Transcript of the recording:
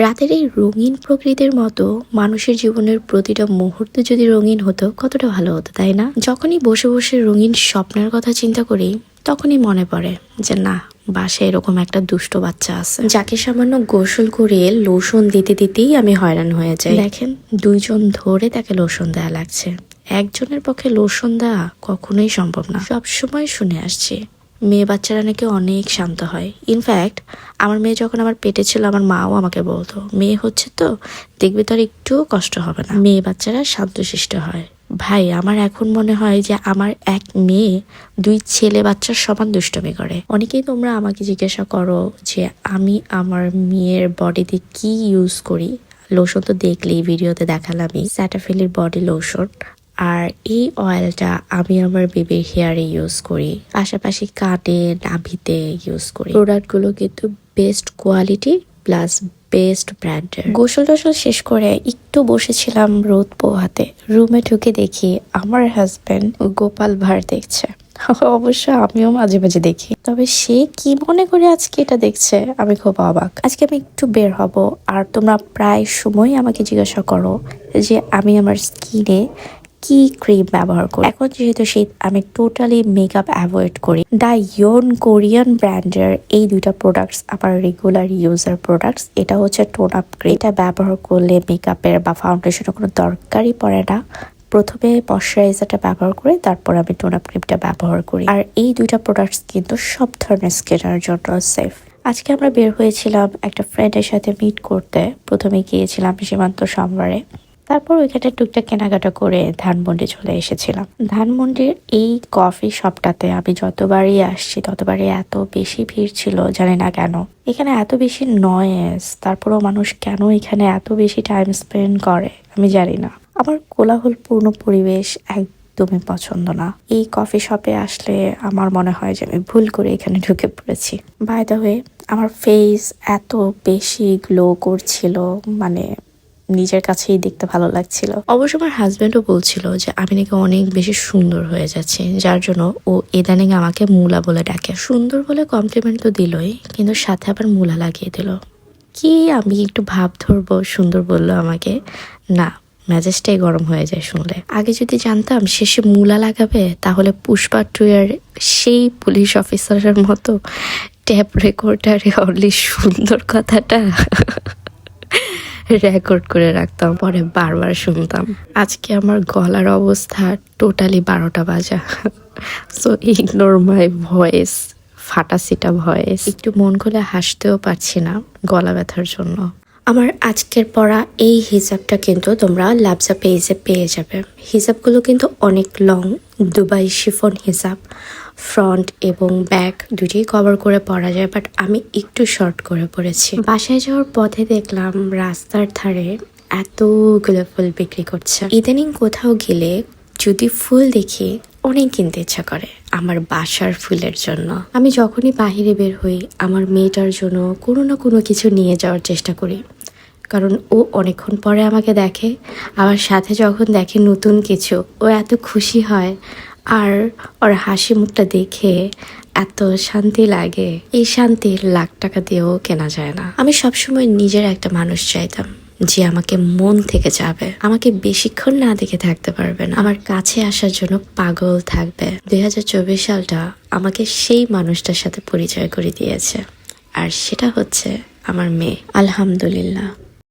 রাতের এই রঙিন প্রকৃতির মতো মানুষের জীবনের প্রতিটা মুহূর্ত যদি রঙিন হতো, কতটা ভালো হতো, তাই না? যখনই বসে বসে রঙিন স্বপ্নের কথা চিন্তা করি, তখনই মনে পড়ে যে না, বাসায় এরকম একটা দুষ্ট বাচ্চা আছে। যাকে সামান্য গোসল করে লোশন দিতে দিতেই আমি হয়রান হয়ে যাই। দেখেন, দুইজন ধরে তাকে লোশন দেয়া লাগছে। একজনের পক্ষে লোশন দেওয়া কখনোই সম্ভব না। সব সময় শুনে আসছি মেয়ে বাচ্চারা নাকি অনেক শান্ত হয়। ইনফ্যাক্ট আমার মেয়ে যখন আমার পেটে ছিল, আমার মাও আমাকে বলতো, মেয়ে হচ্ছে তো, দেখবি তোর একটুও কষ্ট হবে না। মেয়ে বাচ্চারা শান্তশিষ্ট হয়। ভাই, আমার এখন মনে হয় যে আমার এক মেয়ে দুই ছেলে বাচ্চার সমান দুষ্টমি করে। অনেকেই তোমরা আমাকে জিজ্ঞাসা করো যে আমি আমার মেয়ের বডিতে কি ইউজ করি? লোশন তো দেখলেই ভিডিওতে দেখালামই। স্যাটাফিলির বডি লোশন আর এই অয়েলটা আমি আমার বেবির হেয়ারে ইউজ করি। পাশাপাশি কানে নাভিতে ইউজ করি। প্রোডাক্টগুলো কিন্তু বেস্ট কোয়ালিটি প্লাস বেস্ট ব্র্যান্ডের গোসল টোসল শেষ করে একটু বসেছিলাম রোদ পোহাতে। রুমে ঢুকে দেখি আমার হাজবেন্ড গোপাল ভাঁড় দেখছে। অবশ্য আমিও মাঝে মাঝে দেখি। তবে সে কি মনে করে আজকে এটা দেখছে, আমি খুব অবাক। আজকে আমি একটু বের হব। আর তোমরা প্রায় সময় আমাকে জিজ্ঞাসা করো যে আমি আমার স্কিনে কি ক্রিম ব্যবহার করি? এখন যেহেতু শীত আমি টোটালি মেকআপ অ্যাভয়েড করি দ্য ইয়ন কোরিয়ান ব্র্যান্ডের এই দুইটা প্রোডাক্টস আমার রেগুলার ইউজার প্রোডাক্টস এটা হচ্ছে টোন আপ ক্রিম এটা ব্যবহার করলে মেকআপের বা ফাউন্ডেশনের কোনো দরকারই পড়ে না। প্রথমে ময়শ্চারাইজারটা ব্যবহার করে তারপর আমি টোন আপ ক্রিমটা ব্যবহার করি। আর এই দুইটা প্রোডাক্টস কিন্তু সব ধরনের স্কিনের জন্য সেফ আজকে আমরা বের হয়েছিলাম একটা ফ্রেন্ডের সাথে মিট করতে। প্রথমে গিয়েছিলাম সীমান্ত সোমবারে তারপর ওইখানে টুকটাক কেনাকাটা করে ধানমন্ডি চলে এসেছিলাম। ধানমন্ডির এই কফি শপটাতে আমি যতবারই আসছি, ততবারই এত বেশি ভিড় ছিল, জানি না কেন। এখানে এত বেশি নয়েস তারপরও মানুষ কেন এখানে এত বেশি টাইম স্পেন্ড করে, আমি জানি না। আমার কোলাহলপূর্ণ পরিবেশ একদমই পছন্দ না। এই কফি শপে আসলে আমার মনে হয় যে আমি ভুল করে এখানে ঢুকে পড়েছি। বাই ওয়ে আমার ফেস এত বেশি গ্লো করছিল মানে নিজের কাছেই দেখতে ভালো লাগছিল। অবশ্য আমার হাজব্যান্ডও বলছিল যে, আমি নাকি অনেক বেশি সুন্দর হয়ে যাচ্ছি। যার জন্য ও ইদানিং আমাকে মুলা বলে ডাকে। সুন্দর বলে কমপ্লিমেন্ট তো দিলই, কিন্তু সাথে আবার মুলা লাগিয়ে দিল। কি আমি একটু ভাব ধরবো, সুন্দর বলল আমাকে। না, মেজাজটাই গরম হয়ে যায় শুনলে। আগে যদি জানতাম শেষে মূলা লাগাবে, তাহলে পুষ্পা টু এর সেই পুলিশ অফিসারের মতো ট্যাপ রেকর্ডারে অনলি সুন্দর কথাটা রেকর্ড করে রাখতাম, পরে বারবার শুনতাম। আজকে আমার গলার অবস্থা টোটালি বারোটা বাজা। সো ইগনোর মাই ভয়েস ফাটাসিটা ভয়েস একটু মন খুলে হাসতেও পারছি না গলা ব্যথার জন্য। আমার আজকের পড়া এই হিসাবটা কিন্তু তোমরা লাবজা পেজে পেয়ে যাবে। হিসাবগুলো কিন্তু অনেক লং দুবাই শিফন হিসাব ফ্রন্ট এবং ব্যাক দুটোই কভার করে পরা যায় বাট আমি একটু শর্ট করে পড়েছি। বাসায় যাওয়ার পথে দেখলাম রাস্তার ধারে এতগুলো ফুল বিক্রি করছে। ইদানিং কোথাও গেলে যদি ফুল দেখি অনেক কিনতে ইচ্ছা করে আমার বাসার ফুলের জন্য। আমি যখনই বাহিরে বের হই, আমার মেয়েটার জন্য কোনো না কোনো কিছু নিয়ে যাওয়ার চেষ্টা করি। কারণ ও অনেকক্ষণ পরে আমাকে দেখে। আমার সাথে যখন দেখে নতুন কিছু, ও এত খুশি হয় আর ওর হাসি মুখটা দেখে এত শান্তি লাগে। এই শান্তি লাখ টাকা দিয়েও কেনা যায় না। আমি সবসময় নিজের একটা মানুষ চাইতাম যে আমাকে মন থেকে যাবে আমাকে বেশিক্ষণ না দেখে থাকতে পারবে না। আমার কাছে আসার জন্য পাগল থাকবে। দুই হাজার চব্বিশ সালটা আমাকে সেই মানুষটার সাথে পরিচয় করে দিয়েছে। আর সেটা হচ্ছে আমার মেয়ে। আলহামদুলিল্লাহ।